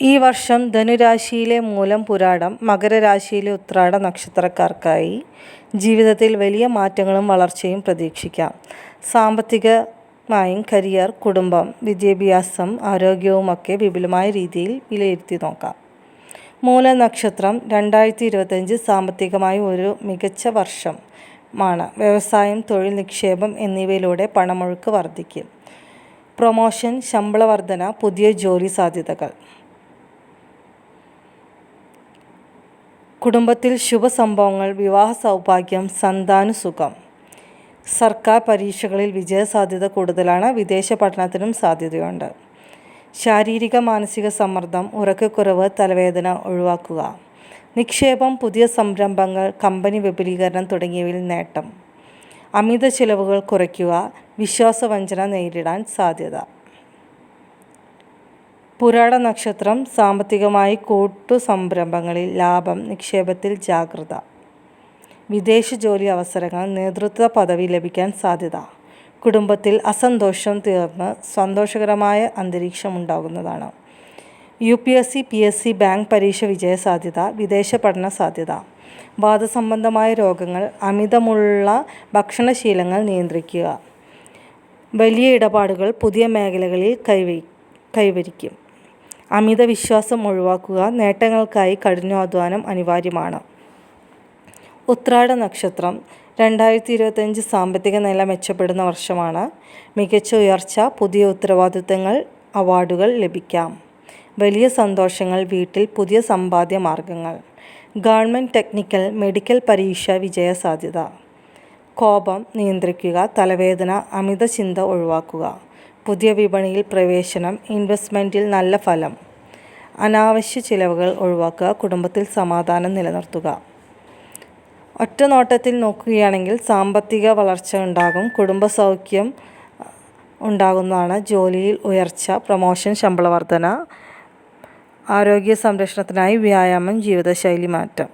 ഈ വർഷം ധനുരാശിയിലെ മൂലം പുരാടം മകരരാശിയിലെ ഉത്രാട നക്ഷത്രക്കാർക്കായി ജീവിതത്തിൽ വലിയ മാറ്റങ്ങളും വളർച്ചയും പ്രതീക്ഷിക്കാം. സാമ്പത്തികമായും കരിയർ കുടുംബം വിദ്യാഭ്യാസം ആരോഗ്യവുമൊക്കെ വിപുലമായ രീതിയിൽ വിലയിരുത്തി നോക്കാം. മൂല നക്ഷത്രം രണ്ടായിരത്തി ഇരുപത്തഞ്ച് സാമ്പത്തികമായി ഒരു മികച്ച വർഷമാണ് വ്യവസായം തൊഴിൽ നിക്ഷേപം എന്നിവയിലൂടെ പണമൊഴുക്ക് വർദ്ധിക്കും. പ്രൊമോഷൻ ശമ്പള വർധന പുതിയ ജോലി സാധ്യതകൾ. കുടുംബത്തിൽ ശുഭസംഭവങ്ങൾ വിവാഹ സൗഭാഗ്യം സന്താനസുഖം. സർക്കാർ പരീക്ഷകളിൽ വിജയസാധ്യത കൂടുതലാണ് വിദേശ പഠനത്തിനും സാധ്യതയുണ്ട്. ശാരീരിക മാനസിക സമ്മർദ്ദം ഉറക്കക്കുറവ് തലവേദന ഒഴിവാക്കുക. നിക്ഷേപം പുതിയ സംരംഭങ്ങൾ കമ്പനി വിപുലീകരണം തുടങ്ങിയവയിൽ നേട്ടം. അമിത ചിലവുകൾ കുറയ്ക്കുക വിശ്വാസവഞ്ചന നേരിടാൻ സാധ്യത. പുരാട നക്ഷത്രം സാമ്പത്തികമായി കൂട്ടു സംരംഭങ്ങളിൽ ലാഭം നിക്ഷേപത്തിൽ ജാഗ്രത. വിദേശ ജോലി അവസരങ്ങൾ നേതൃത്വ പദവി ലഭിക്കാൻ സാധ്യത. കുടുംബത്തിൽ അസന്തോഷം തീർന്ന് സന്തോഷകരമായ അന്തരീക്ഷം ഉണ്ടാകുന്നതാണ്. U P S C P S C bank പരീക്ഷ വിജയ സാധ്യത വിദേശ പഠന സാധ്യത. വാദസംബന്ധമായ രോഗങ്ങൾ അമിതമുള്ള ഭക്ഷണശീലങ്ങൾ നിയന്ത്രിക്കുക. വലിയ ഇടപാടുകൾ പുതിയ മേഖലകളിൽ കൈവരി കൈവരിക്കും. അമിത വിശ്വാസം ഒഴിവാക്കുക നേട്ടങ്ങൾക്കായി കഠിനാധ്വാനം അനിവാര്യമാണ്. ഉത്രാട നക്ഷത്രം രണ്ടായിരത്തി ഇരുപത്തഞ്ച് സാമ്പത്തിക നില മെച്ചപ്പെടുന്ന വർഷമാണ്. മികച്ച ഉയർച്ച പുതിയ ഉത്തരവാദിത്തങ്ങൾ അവാർഡുകൾ ലഭിക്കാം. വലിയ സന്തോഷങ്ങൾ വീട്ടിൽ പുതിയ സമ്പാദ്യ മാർഗങ്ങൾ. ഗവൺമെന്റ് ടെക്നിക്കൽ മെഡിക്കൽ പരീക്ഷ വിജയ സാധ്യത. കോപം നിയന്ത്രിക്കുക തലവേദന അമിത ചിന്ത ഒഴിവാക്കുക. പുതിയ വിപണിയിൽ പ്രവേശനം ഇൻവെസ്റ്റ്മെന്റിൽ നല്ല ഫലം അനാവശ്യ ചിലവുകൾ ഒഴിവാക്കുക കുടുംബത്തിൽ സമാധാനം നിലനിർത്തുക. ഒറ്റ നോട്ടത്തിൽ നോക്കുകയാണെങ്കിൽ സാമ്പത്തിക വളർച്ച ഉണ്ടാകും കുടുംബ സൗഖ്യം ഉണ്ടാകുന്നതാണ് ജോലിയിൽ ഉയർച്ച പ്രമോഷൻ ശമ്പള വർധന ആരോഗ്യ സംരക്ഷണത്തിനായി വ്യായാമം ജീവിതശൈലി മാറ്റം.